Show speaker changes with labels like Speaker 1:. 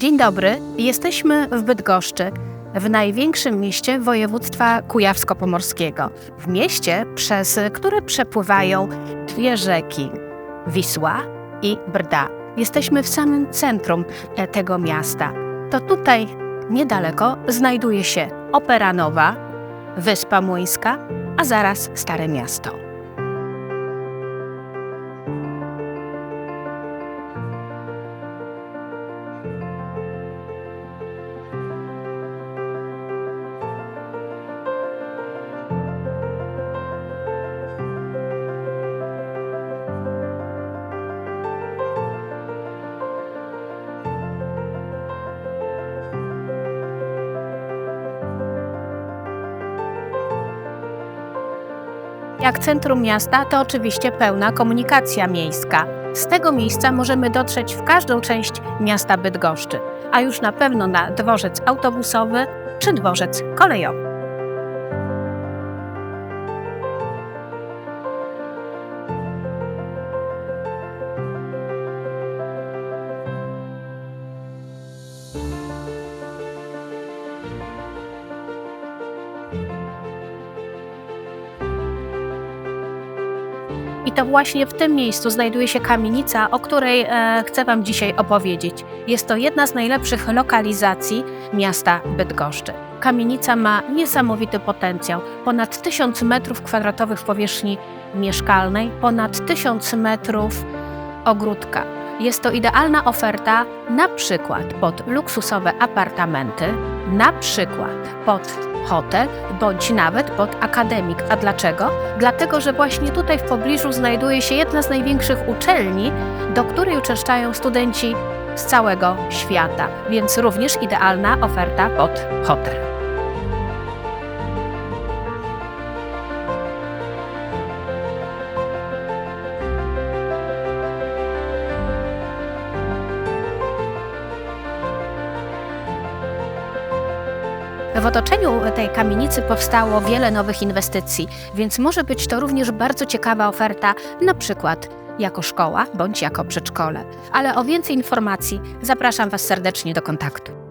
Speaker 1: Dzień dobry, jesteśmy w Bydgoszczy, w największym mieście województwa kujawsko-pomorskiego. W mieście, przez które przepływają dwie rzeki Wisła i Brda. Jesteśmy w samym centrum e, tego miasta. To tutaj niedaleko znajduje się Opera Nowa, Wyspa Młyńska, a zaraz Stare Miasto. Jak centrum miasta to oczywiście pełna komunikacja miejska. Z tego miejsca możemy dotrzeć w każdą część miasta Bydgoszczy, a już na pewno na dworzec autobusowy czy dworzec kolejowy. I to właśnie w tym miejscu znajduje się kamienica, o której e, chcę Wam dzisiaj opowiedzieć. Jest to jedna z najlepszych lokalizacji miasta Bydgoszczy. Kamienica ma niesamowity potencjał. Ponad 1000 metrów kwadratowych powierzchni mieszkalnej, ponad 1000 metrów ogródka. Jest to idealna oferta na przykład pod luksusowe apartamenty, na przykład pod hotel bądź nawet pod akademik. A dlaczego? Dlatego, że właśnie tutaj w pobliżu znajduje się jedna z największych uczelni, do której uczęszczają studenci z całego świata, więc również idealna oferta pod hotel. W otoczeniu tej kamienicy powstało wiele nowych inwestycji, więc może być to również bardzo ciekawa oferta, na przykład jako szkoła bądź jako przedszkole. Ale o więcej informacji zapraszam Was serdecznie do kontaktu.